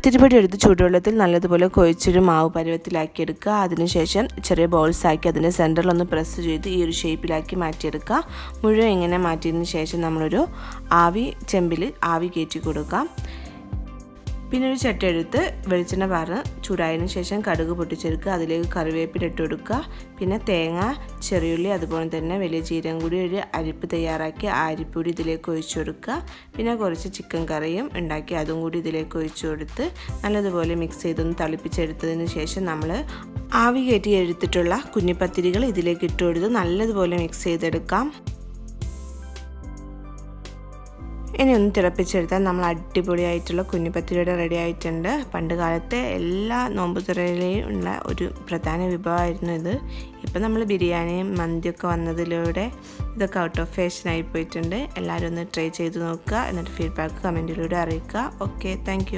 പത്തിരിപ്പൊടി എടുത്ത് ചൂടുവെള്ളത്തിൽ നല്ലതുപോലെ കൊഴിച്ചൊരു മാവ് പരുവത്തിലാക്കി എടുക്കുക അതിനുശേഷം ചെറിയ ബോൾസ് ആക്കി അതിന്റെ സെന്ററിൽ ഒന്ന് പ്രസ് ചെയ്ത് ഈ ഒരു ഷേപ്പിലാക്കി മാറ്റിയെടുക്കുക. മുഴുവൻ ഇങ്ങനെ മാറ്റിയതിന് ശേഷം നമ്മളൊരു ആവി ചെമ്പിൽ ആവി കയറ്റി കൊടുക്കാം. പിന്നെ ഒരു ചട്ടി എടുത്ത് വെളിച്ചെണ്ണ പാർന്ന് ചൂടായതിനു ശേഷം കടുക് പൊട്ടിച്ചെടുക്കുക. അതിലേക്ക് കറിവേപ്പില ഇട്ട് കൊടുക്കുക. പിന്നെ തേങ്ങ ചെറിയുള്ളി അതുപോലെ തന്നെ വലിയ ജീരകം കൂടി ഒരു അരിപ്പ് തയ്യാറാക്കി ആ അരിപ്പൊടി ഇതിലേക്ക് ഒഴിച്ചു കൊടുക്കുക. പിന്നെ കുറച്ച് ചിക്കൻ കറിയും ഉണ്ടാക്കി അതും കൂടി ഇതിലേക്ക് ഒഴിച്ചു കൊടുത്ത് നല്ലതുപോലെ മിക്സ് ചെയ്തൊന്ന് തളിപ്പിച്ചെടുത്തതിന് ശേഷം നമ്മൾ ആവി കയറ്റി എടുത്തിട്ടുള്ള കുഞ്ഞിപ്പത്തിരികൾ ഇതിലേക്ക് ഇട്ട് കൊടുത്ത് നല്ലതുപോലെ മിക്സ് ചെയ്തെടുക്കാം. ഇനി ഒന്ന് തിളപ്പിച്ചെടുത്താൽ നമ്മൾ അടിപൊളിയായിട്ടുള്ള കുഞ്ഞിപ്പത്തിരിയുടെ റെഡി ആയിട്ടുണ്ട്. പണ്ട് കാലത്തെ എല്ലാ നോമ്പുതുറയിലെയും ഉള്ള ഒരു പ്രധാന വിഭവമായിരുന്നു ഇത്. ഇപ്പം നമ്മൾ ബിരിയാണിയും മന്തിയൊക്കെ വന്നതിലൂടെ ഇതൊക്കെ ഔട്ട് ഓഫ് ഫാഷനായി പോയിട്ടുണ്ട്. എല്ലാവരും ഒന്ന് ട്രൈ ചെയ്ത് നോക്കുക. എന്നിട്ട് ഫീഡ്ബാക്ക് കമന്റിലൂടെ അറിയിക്കുക. Okay thank